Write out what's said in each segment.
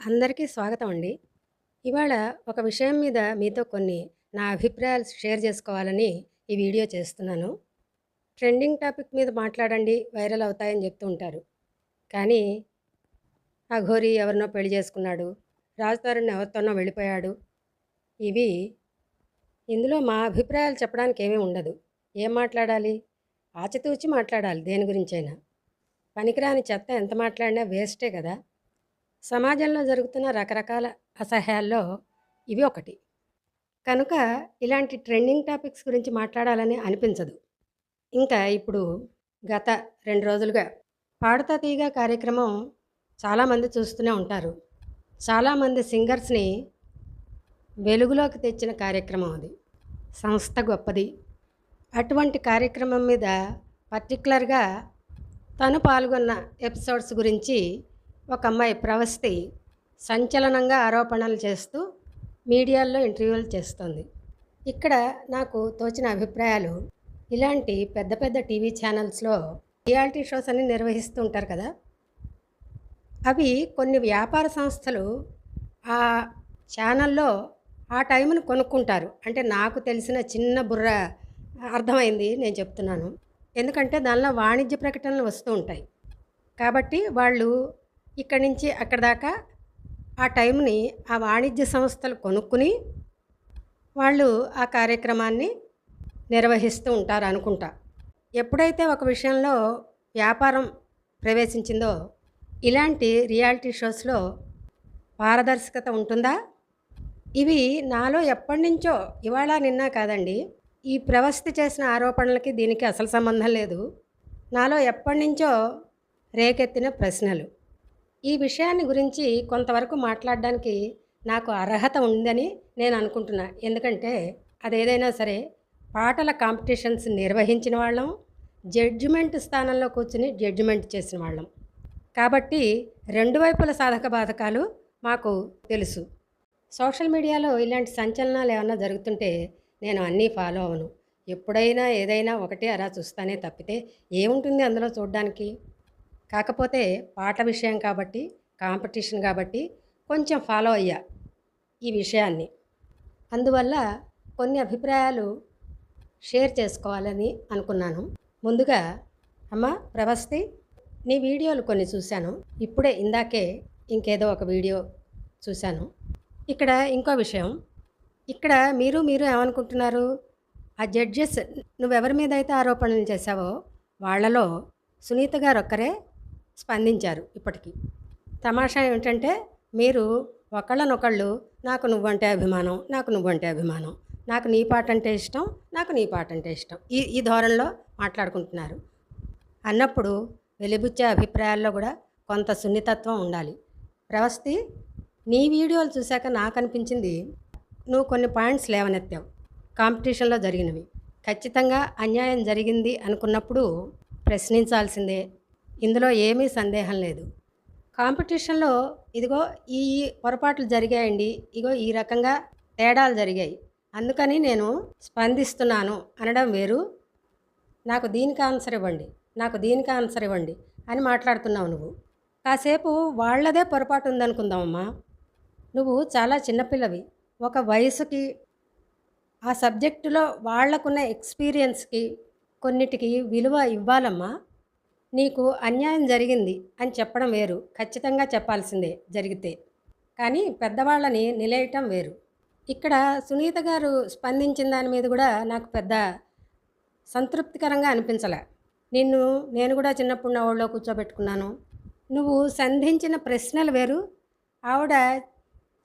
అందరికీ స్వాగతం అండి. ఇవాళ ఒక విషయం మీద మీతో కొన్ని నా అభిప్రాయాలు షేర్ చేసుకోవాలని ఈ వీడియో చేస్తున్నాను. ట్రెండింగ్ టాపిక్ మీద మాట్లాడండి వైరల్ అవుతాయని చెప్తూ ఉంటారు. కానీ అఘోరి ఎవరినో పెళ్ళి చేసుకున్నాడు. రాజ్ ఎవరితోనో వెళ్ళిపోయాడు. ఇవి ఇందులో మా అభిప్రాయాలు చెప్పడానికి ఏమీ ఉండదు. ఏం మాట్లాడాలి? ఆచితూచి మాట్లాడాలి దేని గురించైనా. పనికిరాని చెత్త ఎంత మాట్లాడినా వేస్టే కదా! సమాజంలో జరుగుతున్న రకరకాల అసహ్యాల్లో ఇవి ఒకటి. కనుక ఇలాంటి ట్రెండింగ్ టాపిక్స్ గురించి మాట్లాడాలని అనిపించదు. ఇంకా ఇప్పుడు గత రెండు రోజులుగా 'పాడుతా తీగ' కార్యక్రమం చాలామంది చూస్తూనే ఉంటారు. చాలామంది సింగర్స్‌ని వెలుగులోకి తెచ్చిన కార్యక్రమం అది. సంస్థ గొప్పది. అటువంటి కార్యక్రమం మీద పర్టికులర్గా తను పాల్గొన్న ఎపిసోడ్స్ గురించి ఒక అమ్మాయి ప్రవస్తి సంచలనంగా ఆరోపణలు చేస్తూ మీడియాల్లో ఇంటర్వ్యూలు చేస్తోంది. ఇక్కడ నాకు తోచిన అభిప్రాయాలు ఇలాంటి పెద్ద పెద్ద టీవీ ఛానల్స్‌లో రియాలిటీ షోస్ అని నిర్వహిస్తూ ఉంటారు కదా! అవి కొన్ని వ్యాపార సంస్థలు ఆ ఛానల్‌లో ఆ టైంని కొనుక్కుంటారు. అంటే నాకు తెలిసిన చిన్న బుర్ర అర్థమైంది నేను చెప్తున్నాను. ఎందుకంటే దానిలో వాణిజ్య ప్రకటనలు వస్తూ ఉంటాయి. కాబట్టి వాళ్ళు ఇక్కడి నుంచి అక్కడి దాకా ఆ టైంని ఆ వాణిజ్య సంస్థలు కొనుక్కుని వాళ్ళు ఆ కార్యక్రమాన్ని నిర్వహిస్తూ ఉంటారు అనుకుంటా. ఎప్పుడైతే ఒక విషయంలో వ్యాపారం ప్రవేశించిందో ఇలాంటి రియాలిటీ షోస్‌లో పారదర్శకత ఉంటుందా? ఇవి నాలో ఎప్పటినుంచో ఇవాళ నిన్న కాదండి. ఈ ప్రవస్తి చేసిన ఆరోపణలకి దీనికి అసలు సంబంధం లేదు. నాలో ఎప్పటినుంచో రేకెత్తిన ప్రశ్నలు. ఈ విషయాన్ని గురించి కొంతవరకు మాట్లాడడానికి నాకు అర్హత ఉందని నేను అనుకుంటున్నా. ఎందుకంటే అదేదైనా సరే పాటల కాంపిటీషన్స్ నిర్వహించిన వాళ్ళం. జడ్జిమెంట్ స్థానంలో కూర్చుని జడ్జిమెంట్ చేసిన వాళ్ళం. కాబట్టి రెండు వైపుల సాధక బాధకాలు మాకు తెలుసు. సోషల్ మీడియాలో ఇలాంటి సంచలనాలు ఏమన్నా జరుగుతుంటే నేను అన్నీ ఫాలో అవ్వను. ఎప్పుడైనా ఏదైనా ఒకటే అలా చూస్తానే తప్పితే ఏముంటుంది అందులో చూడడానికి కాకపోతే పాట విషయం కాబట్టి, కాంపిటీషన్ కాబట్టి కొంచెం ఫాలో అయ్యా ఈ విషయాన్ని. అందువల్ల కొన్ని అభిప్రాయాలు షేర్ చేసుకోవాలని అనుకున్నాను. ముందుగా అమ్మా ప్రవస్తి నీ వీడియోలు కొన్ని చూశాను. ఇప్పుడే ఇందాకే ఇంకేదో ఒక వీడియో చూశాను. ఇక్కడ ఇంకో విషయం. ఇక్కడ మీరు మీరు ఏమనుకుంటున్నారు? ఆ జడ్జెస్ నువ్వెవరి మీద అయితే ఆరోపణలు చేశావో వాళ్ళలో సునీత గారొక్కరే స్పందించారు ఇప్పటికీ తమాషా ఏమిటంటే మీరు ఒకళ్ళనొకళ్ళు నాకు నువ్వంటే అభిమానం, నాకు నువ్వంటే అభిమానం. నాకు నీ పాట అంటే ఇష్టం, నాకు నీ పాట అంటే ఇష్టం. ఈ ఈ ధోరణిలో మాట్లాడుకుంటున్నారు. అన్నప్పుడు వెలిబుచ్చే అభిప్రాయాల్లో కూడా కొంత సున్నితత్వం ఉండాలి. ప్రవస్తి నీ వీడియోలు చూశాక నాకు అనిపించింది నువ్వు కొన్ని పాయింట్స్ లేవనెత్తావు. కాంపిటీషన్‌లో జరిగినవి. ఖచ్చితంగా అన్యాయం జరిగింది అనుకున్నప్పుడు ప్రశ్నించాల్సిందే. ఇందులో ఏమీ సందేహం లేదు. కాంపిటీషన్‌లో ఇదిగో ఈ పొరపాట్లు జరిగాయండి. ఇగో ఈ రకంగా తేడాలు జరిగాయి. అందుకని నేను స్పందిస్తున్నాను అనడం వేరు. నాకు దీనికి ఆన్సర్ ఇవ్వండి. నాకు దీనికి ఆన్సర్ ఇవ్వండి అని మాట్లాడుతున్నావు నువ్వు. కాసేపు వాళ్ళదే పొరపాటు ఉందనుకుందామమ్మా. నువ్వు చాలా చిన్నపిల్లవి ఒక వయసుకి ఆ సబ్జెక్టులో వాళ్ళకున్న ఎక్స్‌పీరియన్స్‌కి కొన్నిటికి విలువ ఇవ్వాలమ్మా. నీకు అన్యాయం జరిగింది అని చెప్పడం వేరు. ఖచ్చితంగా చెప్పాల్సిందే జరిగితే. కానీ పెద్దవాళ్ళని నిలయటం వేరు. ఇక్కడ సునీత గారు స్పందించిన దాని మీద కూడా నాకు పెద్ద సంతృప్తికరంగా అనిపించలే నిన్ను నేను కూడా చిన్నప్పుడు నా ఒళ్ళో కూర్చోబెట్టుకున్నాను. నువ్వు సంధించిన ప్రశ్నలు వేరు. ఆవిడ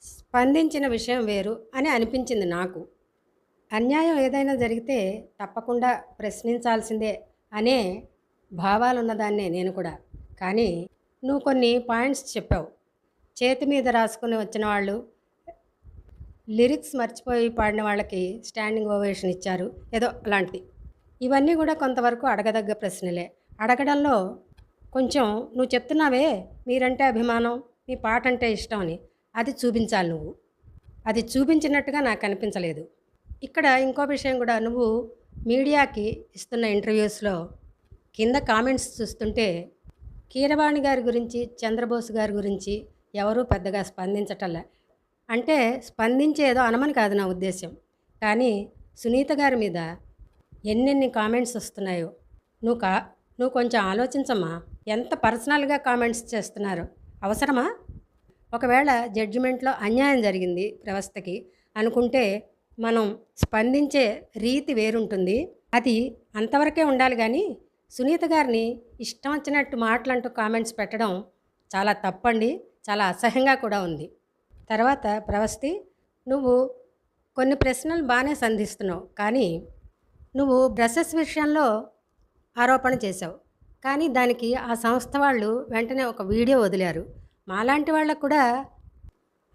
స్పందించిన విషయం వేరు అని అనిపించింది నాకు. అన్యాయం ఏదైనా జరిగితే తప్పకుండా ప్రశ్నించాల్సిందే అనే భావాలున్నదాన్నే నేను కూడా. కానీ నువ్వు కొన్ని పాయింట్స్ చెప్పావు. చేతి మీద రాసుకుని వచ్చిన వాళ్ళు లిరిక్స్ మర్చిపోయి పాడిన వాళ్ళకి స్టాండింగ్ ఓవేషన్ ఇచ్చారు. ఏదో అలాంటిది. ఇవన్నీ కూడా కొంతవరకు అడగదగ్గ ప్రశ్నలే. అడగడంలో కొంచెం నువ్వు చెప్తున్నావే మీరంటే అభిమానం, మీ పాట అంటే ఇష్టం అని. అది చూపించాలి నువ్వు. అది చూపించినట్టుగా నాకు అనిపించలేదు. ఇక్కడ ఇంకో విషయం కూడా నువ్వు మీడియాకి ఇస్తున్న ఇంటర్వ్యూస్‌లో కింద కామెంట్స్ చూస్తుంటే కీరవాణి గారి గురించి, చంద్రబోస్ గారి గురించి ఎవరూ పెద్దగా స్పందించటల్లా అంటే స్పందించేదో అనమని కాదు నా ఉద్దేశం కానీ సునీత గారి మీద ఎన్నెన్ని కామెంట్స్ వస్తున్నాయో. నువ్వు కా నువ్వు కొంచెం ఆలోచించమ్మా. ఎంత పర్సనల్గా కామెంట్స్ చేస్తున్నారు? అవసరమా? ఒకవేళ జడ్జిమెంట్లో అన్యాయం జరిగింది వ్యవస్థకి అనుకుంటే మనం స్పందించే రీతి వేరుంటుంది. అది అంతవరకే ఉండాలి కానీ సునీత గారిని ఇష్టం వచ్చినట్టు మాటలంటూ కామెంట్స్ పెట్టడం చాలా తప్పండి చాలా అసహ్యంగా కూడా ఉంది. తర్వాత ప్రవస్తి నువ్వు కొన్ని ప్రశ్నలు బాగానే సంధిస్తున్నావు కానీ నువ్వు బ్రషెస్ విషయంలో ఆరోపణ చేశావు. కానీ దానికి ఆ సంస్థ వాళ్ళు వెంటనే ఒక వీడియో వదిలారు. మాలాంటి వాళ్ళకు కూడా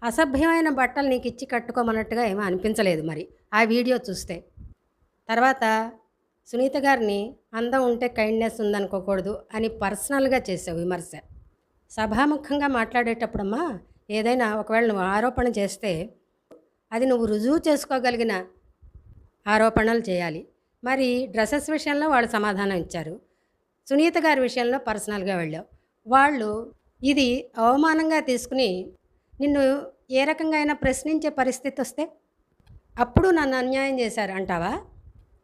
అసభ్యమైన బట్టలు నీకు ఇచ్చి కట్టుకోమన్నట్టుగా ఏమీ అనిపించలేదు మరి ఆ వీడియో చూస్తే. తర్వాత సునీత గారిని అందం ఉంటే కైండ్నెస్ ఉందనుకోకూడదు అని పర్సనల్గా చేసావు విమర్శ. సభాముఖంగా మాట్లాడేటప్పుడమ్మా ఏదైనా ఒకవేళ నువ్వు ఆరోపణ చేస్తే అది నువ్వు రుజువు చేసుకోగలిగిన ఆరోపణలు చేయాలి. మరి డ్రెస్సెస్ విషయంలో వాళ్ళు సమాధానం ఇచ్చారు. సునీత గారి విషయంలో పర్సనల్గా వెళ్ళావు. వాళ్ళు ఇది అవమానంగా తీసుకుని నిన్ను ఏ రకంగా అయినా ప్రశ్నించే పరిస్థితి వస్తే అప్పుడు నన్ను అన్యాయం చేశారు అంటావా?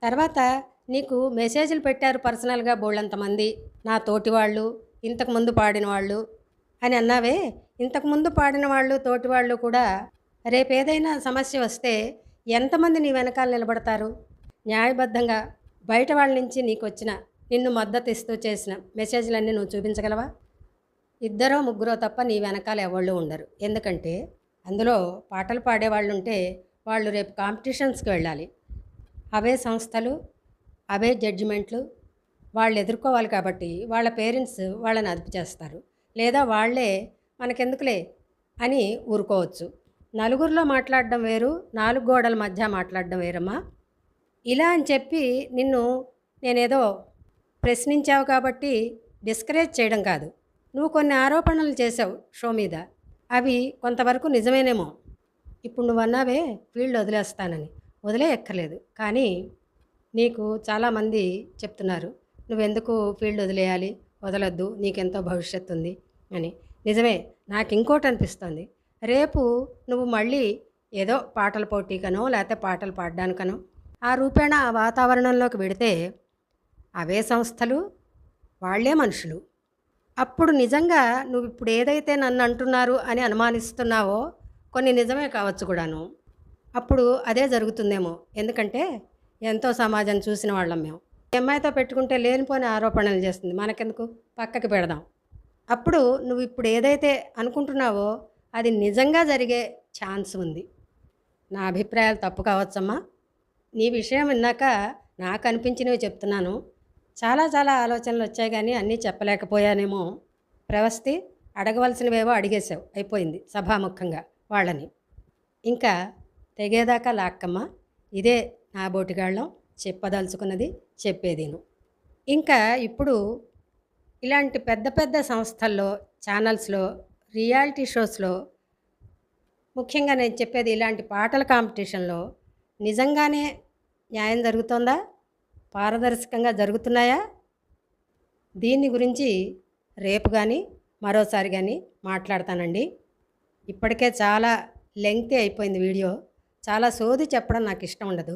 తర్వాత నీకు మెసేజ్లు పెట్టారు పర్సనల్గా బోళ్ళంతమంది. నా తోటి వాళ్ళు ఇంతకుముందు పాడిన వాళ్ళు అని అన్నావే. ఇంతకుముందు పాడిన వాళ్ళు తోటి వాళ్ళు కూడా రేపు ఏదైనా సమస్య వస్తే ఎంతమంది నీ వెనకాల నిలబడతారు? న్యాయబద్ధంగా బయట వాళ్ళ నుంచి నీకు వచ్చిన నిన్ను మద్దతు ఇస్తూ చేసిన మెసేజ్లన్నీ నువ్వు చూపించగలవా? ఇద్దరో ముగ్గురో తప్ప నీ వెనకాల ఎవళ్ళు ఉండరు. ఎందుకంటే అందులో పాటలు పాడేవాళ్ళు ఉంటే వాళ్ళు రేపు కాంపిటీషన్స్కి వెళ్ళాలి. అవే సంస్థలు అవే జడ్జిమెంట్లు వాళ్ళు ఎదుర్కోవాలి కాబట్టి వాళ్ళ పేరెంట్స్ వాళ్ళని అదుపు చేస్తారు. లేదా వాళ్ళే మనకెందుకులే అని ఊరుకోవచ్చు. నలుగురిలో మాట్లాడడం వేరు నాలుగు గోడల మధ్య మాట్లాడడం వేరమ్మా. ఇలా అని చెప్పి నిన్ను నేనేదో ప్రశ్నించావు కాబట్టి డిస్కరేజ్ చేయడం కాదు. నువ్వు కొన్ని ఆరోపణలు చేసావు షో మీద. అవి కొంతవరకు నిజమేనేమో. ఇప్పుడు నువ్వు అన్నావే ఫీల్డ్ వదిలేస్తానని. వదిలే ఎక్కర్లేదు కానీ నీకు చాలామంది చెప్తున్నారు నువ్వెందుకు ఫీల్డ్ వదిలేయాలి? వదలొద్దు నీకెంతో భవిష్యత్తు ఉంది అని. నిజమే నాకు ఇంకోటి అనిపిస్తుంది. రేపు నువ్వు మళ్ళీ ఏదో పాటల పోటీకనో లేకపోతే పాటలు పాడడానికనో ఆ రూపేణ ఆ వాతావరణంలోకి పెడితే అవే సంస్థలు వాళ్ళే మనుషులు. అప్పుడు నిజంగా నువ్వు ఇప్పుడు ఏదైతే నన్ను అంటున్నారు అని అనుమానిస్తున్నావో కొన్ని నిజమే కావచ్చు కూడాను. అప్పుడు అదే జరుగుతుందేమో. ఎందుకంటే ఎంతో సమాజం చూసిన వాళ్ళం మేము. ఈ అమ్మాయితో పెట్టుకుంటే లేనిపోని ఆరోపణలు చేస్తుంది. మనకెందుకు? పక్కకి పెడదాం. అప్పుడు నువ్వు ఇప్పుడు ఏదైతే అనుకుంటున్నావో అది నిజంగా జరిగే ఛాన్స్ ఉంది. నా అభిప్రాయాలు తప్పు కావచ్చమ్మా. నీ విషయం విన్నాక నాకు అనిపించినవి చెప్తున్నాను. చాలా చాలా ఆలోచనలు వచ్చాయి కానీ అన్నీ చెప్పలేకపోయానేమో ప్రవస్తి. అడగవలసినవేవో అడిగేశావు. అయిపోయింది సభాముఖంగా వాళ్ళని. ఇంకా తెగేదాకా లాక్కమ్మ. ఇదే నా బోటిగాళ్ళం చెప్పదలుచుకున్నది చెప్పేదిను. ఇంకా ఇప్పుడు ఇలాంటి పెద్ద పెద్ద సంస్థల్లో ఛానల్స్లో రియాలిటీ షోస్లో ముఖ్యంగా నేను చెప్పేది ఇలాంటి పాటల కాంపిటీషన్లో నిజంగానే న్యాయం జరుగుతుందా? పారదర్శకంగా జరుగుతున్నాయా? దీని గురించి రేపు కానీ మరోసారి కానీ మాట్లాడతానండి. ఇప్పటికే చాలా లెంగ్తీ అయిపోయింది వీడియో. చాలా సోది చెప్పడం నాకు ఇష్టం ఉండదు.